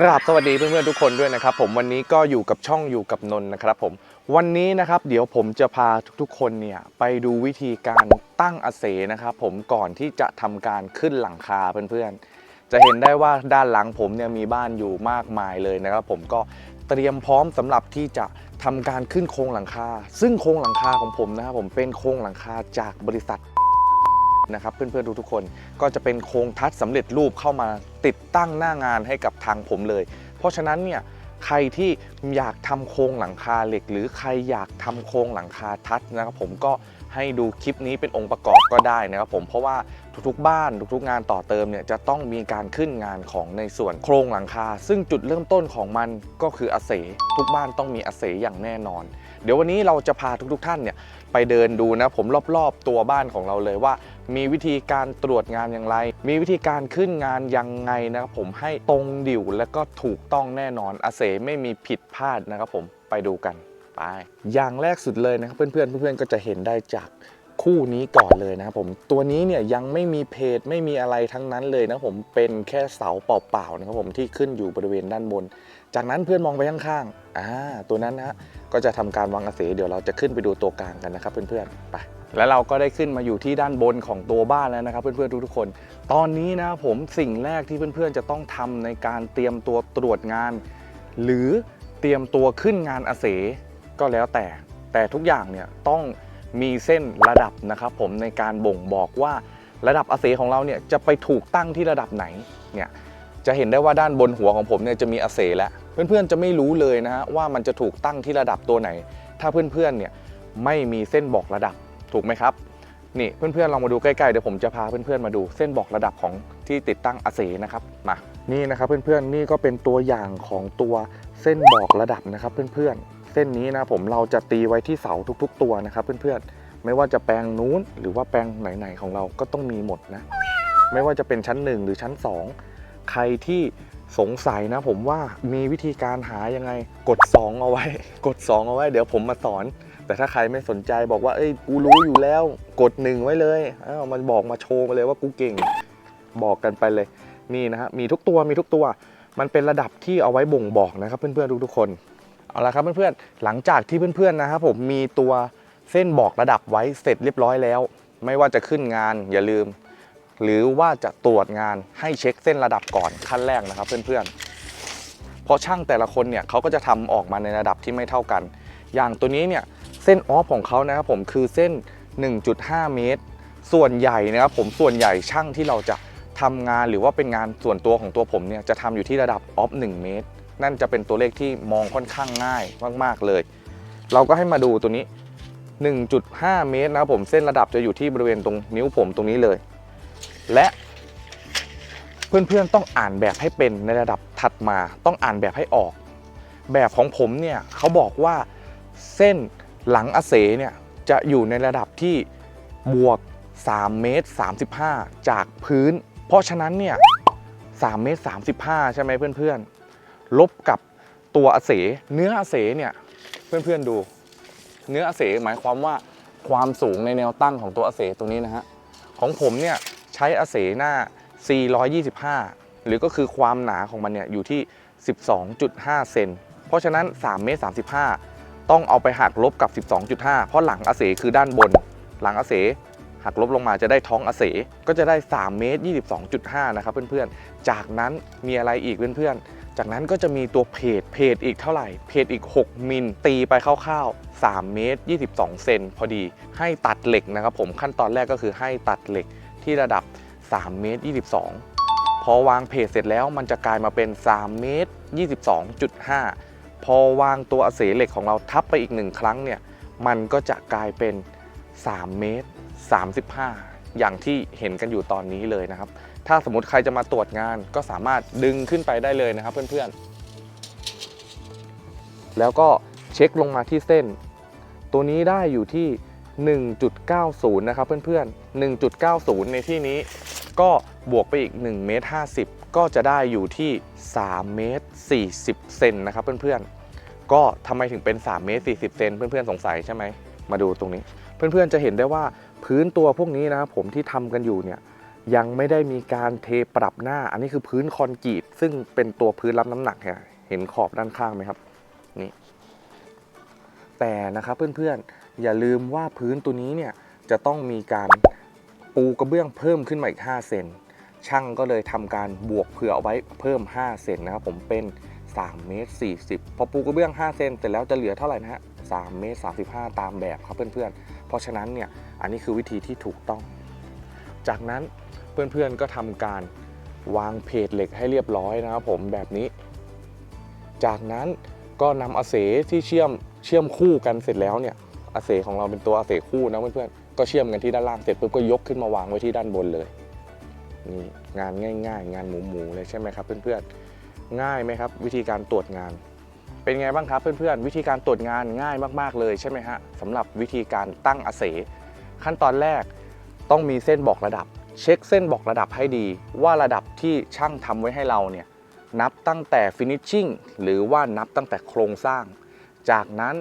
กราบสวัสดีเพื่อนๆทุกคนด้วยนะครับผมวันนี้ก็อยู่กับช่องอยู่กับนนท์นะครับผมวันนี้นะครับเดี๋ยวผมจะพาทุกๆคนเนี่ยไปดูวิธีการตั้งอาเสนะครับผมก่อนที่จะทำการขึ้นหลังคาเพื่อนๆ จะเห็นได้ว่าด้านหลังผมเนี่ยมีบ้านอยู่มากมายเลยนะครับผมก็เตรียมพร้อมสำหรับที่จะทำการขึ้นโครงหลังคา ซึ่งโครงหลังคาของผมนะครับผมเป็นโครงหลังคาจากบริษัท นะครับเพื่อนๆทุกๆคน ก็จะเป็นโครงทัศน์สำเร็จรูปเข้ามาติดตั้งหน้างานให้กับทางผมเลย เพราะฉะนั้นเนี่ยใครที่อยากทำโครงหลังคาเหล็ก หรือใครอยากทำโครงหลังคาทัศน์นะครับผมก็ให้ดูคลิปนี้เป็นองค์ประกอบก็ได้นะครับผมเพราะว่าทุกๆบ้านทุกๆงานต่อเติมเนี่ยจะต้องมีการขึ้นงานของในส่วนโครงหลังคา ซึ่งจุดเริ่มต้นของมันก็คืออาเสทุกบ้านต้องมีอาเสอย่างแน่นอน เดี๋ยววันนี้เราจะพาทุกๆท่านเนี่ยไปเดินดูนะผมรอบๆตัวบ้านของเราเลยว่า มีวิธีการตรวจงานอย่างไร มีวิธีการขึ้นงานยังไงนะครับผมให้ตรงดิ่วและก็ถูกต้องแน่นอนอาเสไม่มีผิดพลาดนะครับผมไปดูกันไปอย่างแรกสุดเลยนะครับเพื่อนๆเพื่อนๆก็จะเห็นได้จากคู่นี้ก่อนเลยนะครับผมตัวนี้เนี่ยยังไม่มีเพจไม่มีอะไรทั้งนั้นเลยนะผมเป็นแค่เสาเปล่าๆนะครับผมที่ขึ้นอยู่บริเวณด้านบน จากนั้นเพื่อนมองไปข้างๆอ่าตัวนั้นนะฮะก็จะทำการวางอาเสเดี๋ยวเราจะขึ้นไปดูตัวกลางกันนะครับเพื่อนๆไปแล้วเราก็ได้ขึ้นมาอยู่ที่ด้านบนของตัวบ้านแล้วนะครับ เพื่อนๆทุกๆคน ตอนนี้นะครับผมสิ่งแรกที่เพื่อนๆจะต้องทำในการเตรียมตัวตรวจงาน หรือเตรียมตัวขึ้นงานอาเสก็แล้วแต่ แต่ทุกอย่างเนี่ยต้องมีเส้นระดับนะครับ ผมในการบ่งบอกว่าระดับอาเสของเราเนี่ยจะไปถูกตั้งที่ระดับไหนเนี่ย จะเห็นได้ว่าด้านบนหัวของผมเนี่ยจะมีอาเสแล้ว เพื่อนๆจะไม่รู้เลยนะฮะว่ามันจะถูกตั้งที่ระดับตัวไหน ถ้าเพื่อนๆเนี่ยไม่มีเส้นบอกระดับถูกไหมครับนี่เพื่อนๆลองมาดูใกล้ๆเดี๋ยวผมจะพาเพื่อนๆมาดูเส้นบอกระดับของที่ติดตั้งอาเสนะครับมานี่นะครับเพื่อนๆนี่ก็เป็นตัวอย่างของตัวเส้นบอกระดับนะครับเพื่อนๆ เส้นนี้นะผมเราจะตีไว้ที่เสาทุก ๆ ตัวนะครับเพื่อนๆไม่ว่าจะแปลงนู้นหรือว่าแปลงไหนๆของเราก็ต้องมีหมดนะ ไม่ว่าจะเป็นชั้น 1 หรือชั้น 2 ใครที่สงสัยนะผมว่ามีวิธีการหายังไงกด 2 เอาไว้ กด 2 เอาไว้ เดี๋ยวผมมาสอน แต่ถ้าใครไม่สนใจบอกว่าเอ้ยกูรู้อยู่แล้ว กดหนึ่งไว้เลยเอ้ามันบอกมาโชว์มาเลยว่ากูเก่ง บอกกันไปเลยนี่นะฮะมีทุกตัวมีทุกตัว มันเป็นระดับที่เอาไว้บ่งบอกนะครับเพื่อนๆทุกๆคนเอาละครับเพื่อนๆหลังจากที่เพื่อนๆนะครับผมมีตัวเส้นบอกระดับไว้เสร็จเรียบร้อยแล้ว ไม่ว่าจะขึ้นงานอย่าลืม หรือว่าจะตรวจงานให้เช็คเส้นระดับก่อนขั้นแรกนะครับเพื่อนๆเพราะช่างแต่ละคนเนี่ยเขาก็จะทำออกมาในระดับที่ไม่เท่ากัน อย่างตัวนี้เนี่ยเส้นออฟของเขานะครับผมคือเส้น 1.5 เมตร ส่วนใหญ่นะครับผมส่วนใหญ่ช่างที่เราจะทำงานหรือว่าเป็นงานส่วนตัวของตัวผมเนี่ยจะทำอยู่ที่ระดับออฟ1เมตร นั่นจะเป็นตัวเลขที่มองค่อนข้างง่ายมากๆเลย เราก็ให้มาดูตัวนี้ 1.5 เมตรนะครับผมเส้นระดับจะอยู่ที่บริเวณตรงนิ้วผมตรงนี้เลย และเพื่อนๆต้องอ่านแบบให้เป็นในระดับถัดมาต้องอ่านแบบให้ออก แบบของผมเนี่ยเขาบอกว่าเส้นหลังอเสเนี่ยจะอยู่ในระดับที่บวก3เมตร35 จากพื้น เพราะฉะนั้นเนี่ย3เมตร35 ใช่ไหมเพื่อนๆ ลบกับตัวอเส เนื้ออเสเนี่ยเพื่อนๆดู เนื้ออเสหมายความว่าความสูงในแนวตั้งของตัวอเสตัวนี้นะฮะของผมเนี่ย ใช้อาเสหน้า 425 หรือก็คือความหนาของมันเนี่ยอยู่ที่ 12.5 เซน เพราะฉะนั้น3เมตร35 ต้องเอาไปหักลบกับ 12.5 เพราะหลังอาเสคือด้านบน หลังอาเสหักลบลงมาจะได้ท้องอาเสก็จะได้3เมตร22.5 นะครับเพื่อนๆ จากนั้นมีอะไรอีกเพื่อนๆ จากนั้นก็จะมีตัวเพจเพจอีกเท่าไหร่ เพจอีก 6 มิลตีไปคร่าวๆ3เมตร22 เซนพอดี ให้ตัดเหล็กนะครับผมขั้นตอนแรกก็คือให้ตัดเหล็ก ที่ระดับ3เมตร22 พอวางเพจเสร็จแล้วมันจะกลายมาเป็น3เมตร22.5 พอวางตัวอเสเหล็กของเราทับไปอีกหนึ่งครั้งเนี่ยมันก็จะกลายเป็น3เมตร35 อย่างที่เห็นกันอยู่ตอนนี้เลยนะครับ ถ้าสมมติใครจะมาตรวจงานก็สามารถดึงขึ้นไปได้เลยนะครับเพื่อนๆ แล้วก็เช็คลงมาที่เส้น ตัวนี้ได้อยู่ที่ 1.90 นะครับเพื่อนๆ 1.90 ในที่นี้ก็บวกไปอีก1เมตร50 ก็จะได้อยู่ที่3เมตร40เซนนะครับเพื่อนๆ ก็ทำไมถึงเป็น3เมตร40เซนเพื่อนๆ สงสัยใช่ไหม มาดูตรงนี้ เพื่อนๆ จะเห็นได้ว่าพื้นตัวพวกนี้นะครับผมที่ทำกันอยู่เนี่ยยังไม่ได้มีการเทปรับหน้า อันนี้คือพื้นคอนกรีตซึ่งเป็นตัวพื้นรับน้ำหนักเนี่ยเห็นขอบด้านข้างไหมครับ นี่ แต่นะครับเพื่อนๆ อย่าลืมว่าพื้นตัวนี้เนี่ยจะต้องมีการปูกระเบื้องเพิ่มขึ้นมาอีก 5 เซนช่างก็เลยทำการบวกเผื่อเอาไว้เพิ่ม 5 เซนนะครับผมเป็น3เมตร40 พอปูกระเบื้อง 5 เซนเสร็จแล้วจะเหลือเท่าไหร่นะฮะ3เมตร35 ตามแบบครับเพื่อนๆ เพราะฉะนั้นเนี่ยอันนี้คือวิธีที่ถูกต้อง จากนั้นเพื่อนๆก็ทำการวางเพจเหล็กให้เรียบร้อยนะครับผมแบบนี้ จากนั้นก็นำอาเสที่เชื่อมเชื่อมคู่กันเสร็จแล้วเนี่ย อาเสของเราเป็นตัวอาเสคู่นะเพื่อนๆก็เชื่อมกันที่ด้านล่างเสร็จปุ๊บก็ยกขึ้นมาวางไว้ที่ด้านบนเลยนี่งานง่าย ๆ งานหมูๆเลยใช่ไหมครับ เพื่อนๆง่ายไหมครับ วิธีการตรวจงาน เป็นไงบ้างครับเพื่อนๆวิธีการตรวจงานง่ายมากๆเลยใช่ไหมฮะสำหรับวิธีการตั้งอาเสขั้นตอนแรกต้องมีเส้นบอกระดับ เช็คเส้นบอกระดับให้ดี ว่าระดับที่ช่างทำไว้ให้เราเนี่ยนับตั้งแต่ finishing หรือว่านับตั้งแต่โครงสร้าง จากนั้น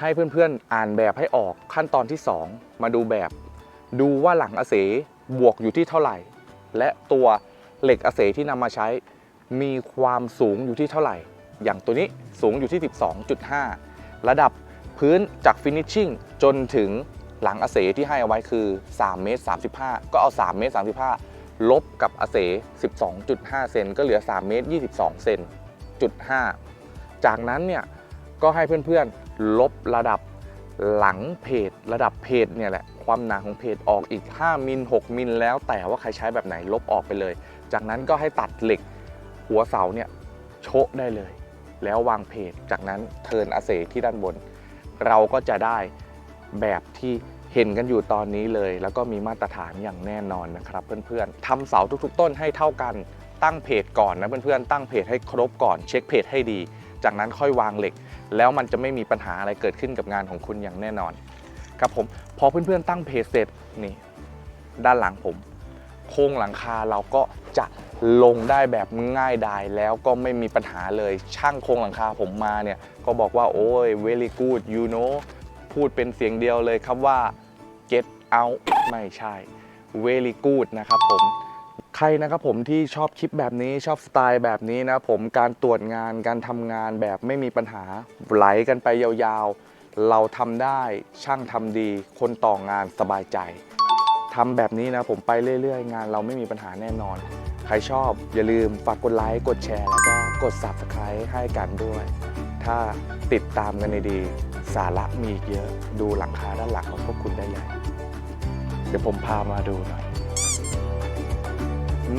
ให้เพื่อนๆอ่านแบบให้ออกขั้นตอนที่ 2 มาดูแบบ ดูว่าหลังอาเสบวกอยู่ที่เท่าไหร่ และตัวเหล็กอาเสที่นำมาใช้ มีความสูงอยู่ที่เท่าไหร่ อย่างตัวนี้สูงอยู่ที่ 12.5 ระดับพื้นจาก finishing จนถึงหลังอาเสที่ให้เอาไว้คือ3เมตร35 ก็เอา3เมตร35 ลบกับอาเส12.5 เซนก็เหลือ3เมตร22 เซนจุด5จากนั้นเนี่ย ก็ให้เพื่อนๆ ลบระดับหลังเพจระดับเพจเนี่ยแหละความหนาของเพจออกอีก 5 มิล 6 มิลแล้วแต่ว่าใครใช้แบบไหนลบออกไปเลย จากนั้นก็ให้ตัดเหล็กหัวเสาเนี่ยโชะได้เลย แล้ววางเพจจากนั้นเทินอาเสที่ด้านบน เราก็จะได้แบบที่เห็นกันอยู่ตอนนี้เลย แล้วก็มีมาตรฐานอย่างแน่นอนนะครับ เพื่อนๆทำเสาทุกๆ ต้นให้เท่ากันตั้งเพจก่อนนะเพื่อนๆตั้งเพจให้ครบก่อนเช็คเพจให้ดี จากนั้นค่อยวางเหล็ก แล้วมันจะไม่มีปัญหาอะไรเกิดขึ้นกับงานของคุณอย่างแน่นอน ครับผมพอเพื่อนๆตั้งเพจเสร็จนี่ด้านหลังผม โครงหลังคาเราก็จะลงได้แบบง่ายดายแล้วก็ไม่มีปัญหาเลยช่างโครงหลังคาผมมาเนี่ย ก็บอกว่าโอ้ย very good you know พูดเป็นเสียงเดียวเลยครับว่า get out ไม่ใช่ very good นะครับผม ใครนะครับผมที่ชอบคลิปแบบนี้ชอบสไตล์แบบนี้นะผมการตรวจงานการทำงานแบบไม่มีปัญหาไหลกันไปยาวๆ เราทำได้ช่างทำดี คนต่องานสบายใจทำแบบนี้นะผมไปเรื่อยๆ งานเราไม่มีปัญหาแน่นอน ใครชอบอย่าลืมฝากกดไลค์กดแชร์แล้วก็กด Subscribe ให้กันด้วย ถ้าติดตามกันดีๆสาระมีอีกเยอะ ดูหลังคาด้านหลังของพวกคุณได้เลย เดี๋ยวผมพามาดูหน่อย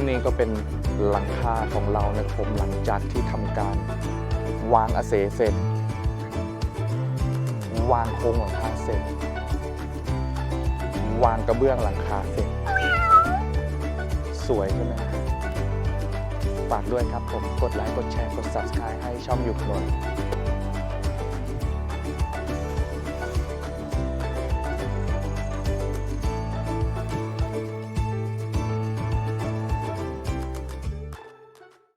นี่ก็เป็นหลังคาของเรานะครับผมหลังจากที่ทำการวางอาเสเสร็จ วางโครงหลังคาเสร็จ วางกระเบื้องหลังคาเสร็จ สวยใช่ไหมฝากด้วยครับผมกดไลค์กดแชร์กด subscribe ให้ช่องยุคนน